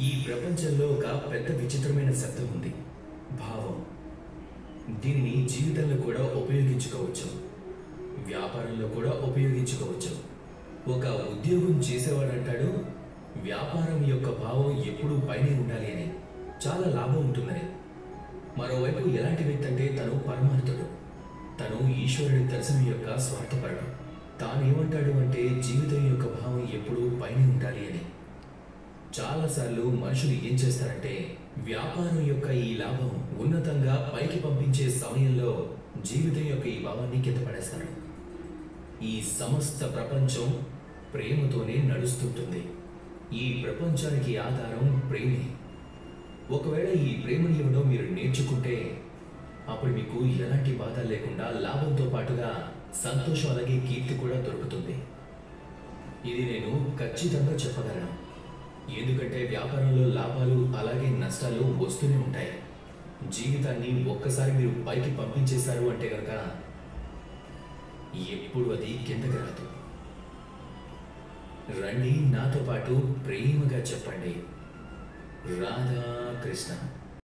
ఈ ప్రపంచంలో ఒక పెద్ద విచిత్రమైన శబ్దం ఉంది. భావం. దీనిని జీవితంలో కూడా ఉపయోగించుకోవచ్చు. వ్యాపారంలో కూడా ఉపయోగించుకోవచ్చు. ఒక ఉద్యోగం చేసేవాడు అంటాడు వ్యాపారం యొక్క భావం ఎప్పుడూ పైనే ఉండాలి అని. చాలా లాభం ఉంటుందని. మరోవైపు ఎలాంటి వ్యక్తి అంటే తను పరమార్థుడు. తను ఈశ్వరుడి దర్శనం యొక్క స్వార్థపరుడు. తాను ఏమంటాడు అంటే జీవితం యొక్క భావం ఎప్పుడూ పైనే ఉండాలి అని. చాలాసార్లు మనుషులు ఏం చేస్తారంటే వ్యాపారం యొక్క ఈ లాభం ఉన్నతంగా పైకి పంపించే సమయంలో జీవితం యొక్క ఈ భావాన్ని కింద పడేస్తారు. ఈ సమస్త ప్రపంచం ప్రేమతోనే నడుస్తుంటుంది. ఈ ప్రపంచానికి ఆధారం ప్రేమే. ఒకవేళ ఈ ప్రేమను ఇవ్వడం మీరు నేర్చుకుంటే అప్పుడు మీకు ఎలాంటి బాధ లేకుండా లాభంతో పాటుగా సంతోషం అలాగే కీర్తి కూడా దొరుకుతుంది. ఇది నేను ఖచ్చితంగా చెప్పగలను. ఎందుకంటే వ్యాపారంలో లాభాలు అలాగే నష్టాలు వస్తూనే ఉంటాయి. జీవితాన్ని ఒక్కసారి మీరు పైకి పంపించేశారు అంటే కనుక ఎప్పుడు అది కిందకి రాదు. రండి నాతో పాటు ప్రేమగా చెప్పండి. రాధా కృష్ణ